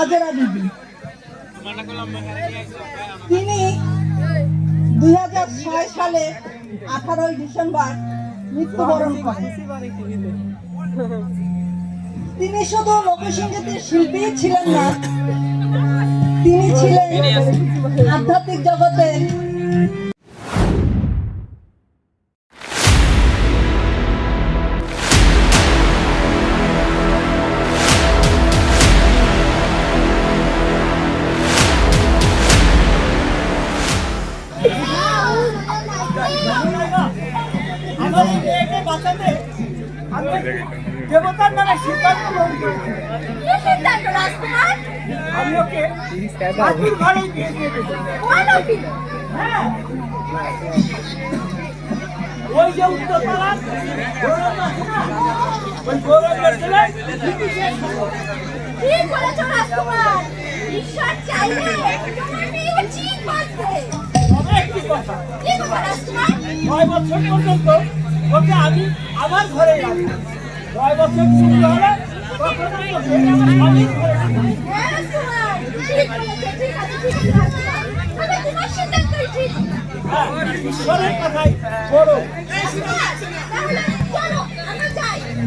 হাজেরা বিবি তিনি দুই হাজার ছয় সালে আঠারোই ডিসেম্বর মৃত্যুবরণ করেন। তিনি শুধু লোকসঙ্গীতের শিল্পী ছিলেন না, তিনি ছিলেন আধ্যাত্মিক জগতের ওই যে উত্তরপাড়ার গৌরব ওই কথা কি নয় বছর পর্যন্ত ওকে আমি আমার ঘরে রাখব নয় বছর শুরু হলে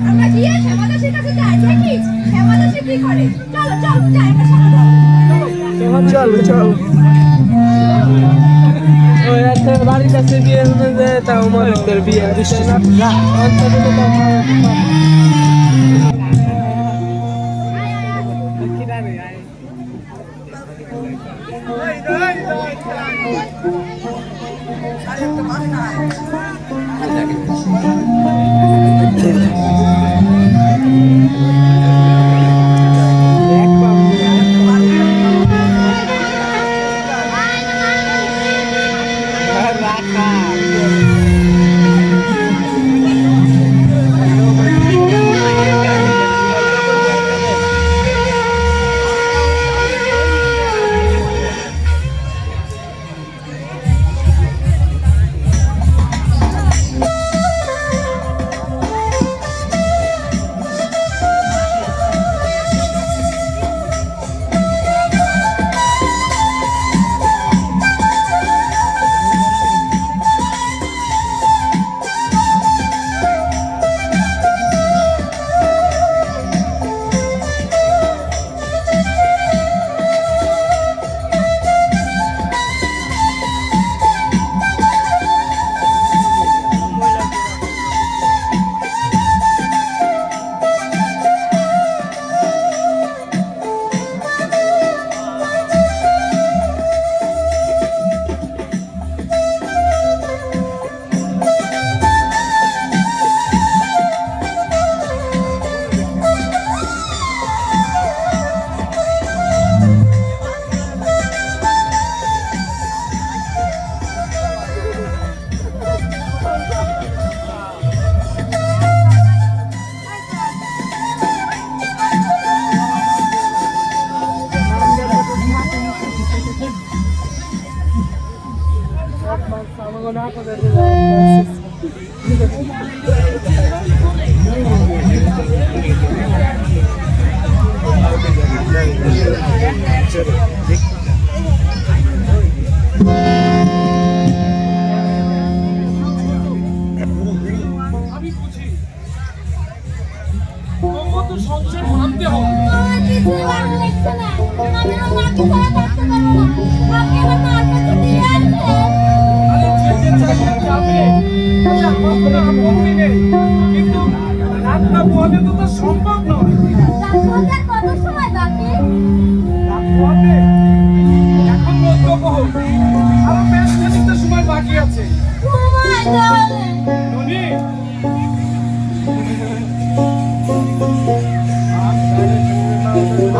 আমার গিয়ে শ্যামাদাসের কাছে যাই দেখি শ্যামাদাসে অন্তত তো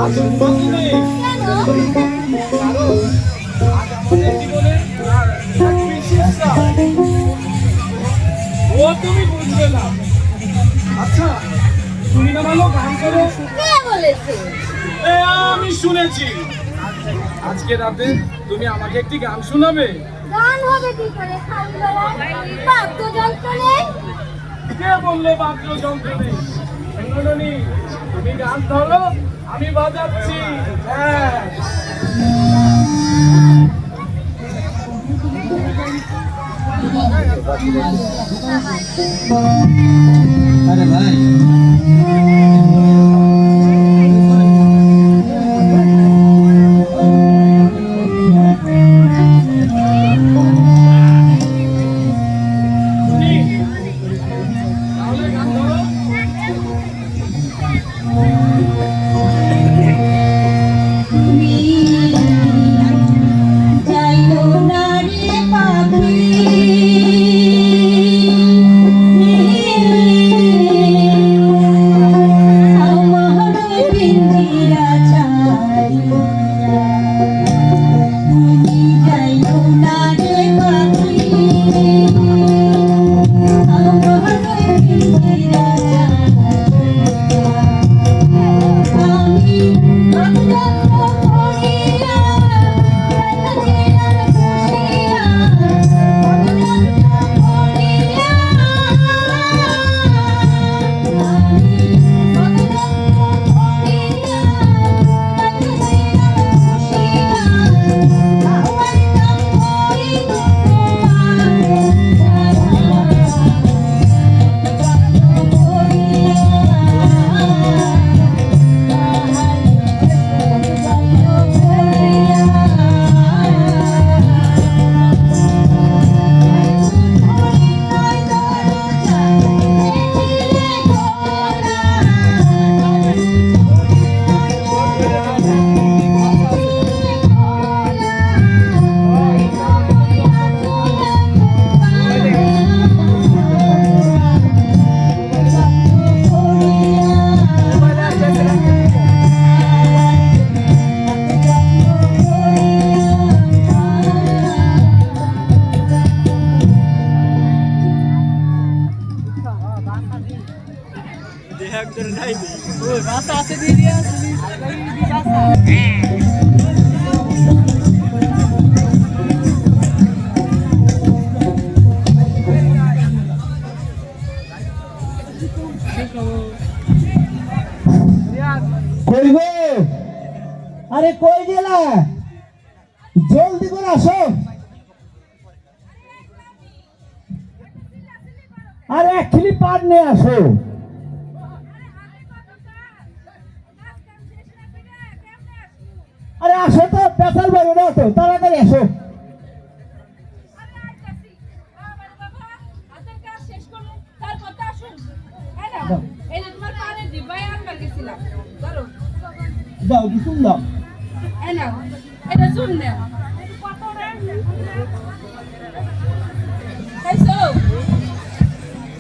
ও তুমি বুঝবে না আচ্ছা তুমি না ভালো গান করো বলেছে আমি শুনেছি। আজকে রাতে তুমি আমাকে একটি গান শোনাবে? গান হবে কি করে? খালি বাদ্যযন্ত্র নেই? কে বলল বাদ্যযন্ত্র নেই? তুমি গান ধরো। আমি বাজাচ্ছি। হ্যাঁ। আরে ভাই। আরে কই গেলা? জলদি করে আসো। আরে এক খিলি পাট নিয়ে আসো। আরে আসো তো পেশাল বেরো না তো তাড়াতাড়ি আসো। দাও কিছু দাও।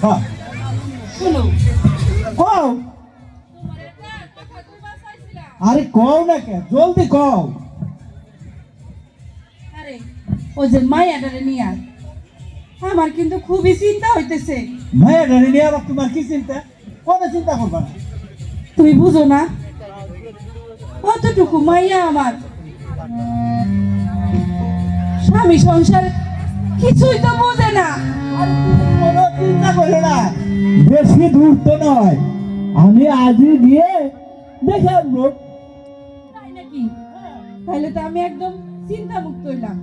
হ্যাঁ। কও। আরে কও না কে জলদি কও। আরে ও যে মায়াটারে নিয়ে। আমার কিন্তু খুবই চিন্তা হইতেছে। মায়ের রানী নিয়ে আবার তোমার কি চিন্তা? কোনো চিন্তা করবা না। তুমি বুঝো না? কতটুকু মাইয়া আমার? স্বামী সংসার কিছুই তো বোঝে না। কোনো চিন্তা করো না বেশি দূর তো নয়। আমি আজই গিয়ে দেখে আসব তাই নাকি? তাহলে তো আমি একদম চিন্তা মুক্ত হইলাম।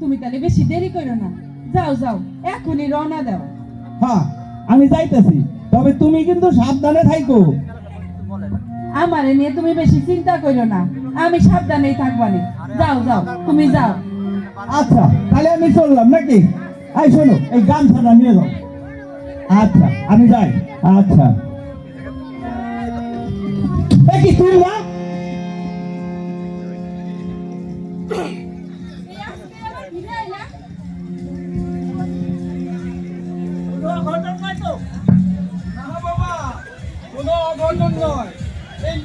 তুমি তাহলে বেশি দেরি করো না। যাও যাও এখনই রওনা দাও। হ্যাঁ আমি যাইতেছি। তবে তুমি কিন্তু সাবধানে থাইকো। আমারে নিয়ে তুমি বেশি চিন্তা করো না। আমি সাবধানেই থাকবানে যাও যাও তুমি যাও। আচ্ছা তাহলে আমি চললাম নাকি? এই শোনো, এই গামছাটা নিয়ে যাও। আচ্ছা আমি যাই। আচ্ছা। কি তুই না? এই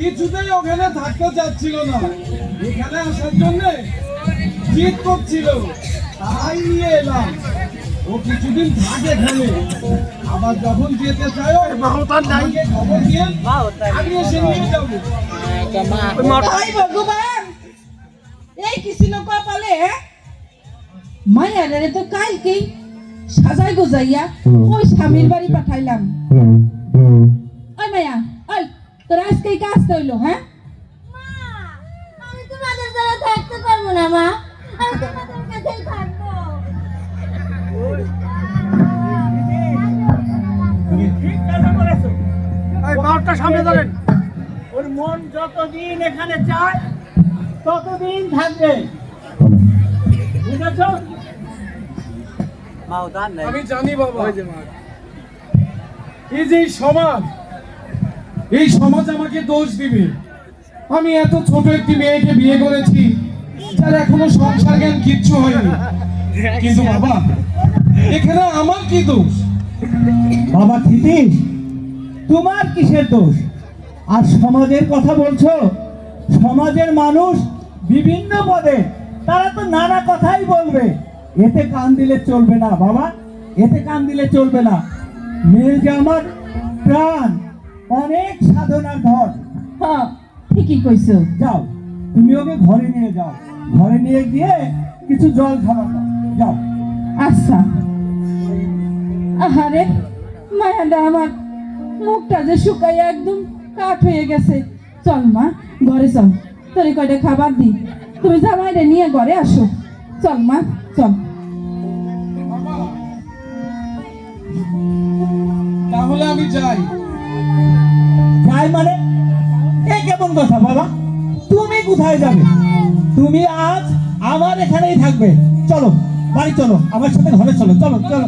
কিছুতেই ওখানে থাকতে চাচ্ছিল না। এখানে আসার জন্য জিদ করছিল। তাই নিয়ে এলাম। ও কিছুদিন থাকে এখানে আবার যখন যেতে চায় খবর দিয়ে আমি এসে নিয়ে যাব। ভগবান! এই কি কপালে মায়ারে তো কালকেই সাজাই গোজাইয়া ওই স্বামীর বাড়ি পাঠাইলাম। ওই মায়া ওই তোর আজকে কাজ হইল হ্যাঁ? মা আমি তোমাদের দ্বারা থাকতে পারব না মা। আমি কাছেই থাকব ঠিক কাজে করেছ এই বারোটা সামনে ধরেন। ওর মন যতদিন এখানে চায় ততদিন থাকবে। বুঝেছ? আমি জানি বাবা। এই যে এই সমাজ এই সমাজ আমাকে দোষ দিবে। আমি এত ছোট একটি মেয়েকে বিয়ে করেছি যার এখনও সংসার জ্ঞান কিচ্ছু হয়নি। কিন্তু বাবা এখানে আমার কি দোষ? বাবা ক্ষিতীশ তোমার কিসের দোষ? আর সমাজের কথা বলছো? সমাজের মানুষ বিভিন্ন পদে তারা তো নানা কথাই বলবে। এতে কান দিলে চলবে না বাবা। এতে কান দিলে চলবে না। মেয়ে যে আমার প্রাণ অনেক সাধনার ধর হ্যাঁ ঠিকই কইছো। যাও তুমি ওকে ঘরে নিয়ে যাও। ঘরে নিয়ে গিয়ে কিছু জল খাবার দাও যাও। আচ্ছা। আহারে মায়াটা আমার মুখটা যে শুকাইয়া একদম কাঠ হয়ে গেছে। চল মা ঘরে চল। তোরে কয়টা খাবার দি তুমি জামাইটা নিয়ে ঘরে আসো। চল মা চল। তাহলে আমি যাই। যাই মানে? এ কেমন কথা বাবা? তুমি কোথায় যাবে? তুমি আজ আমার এখানেই থাকবে। চলো বাড়ি চলো আমার সাথে ঘরে চলো চলো চলো।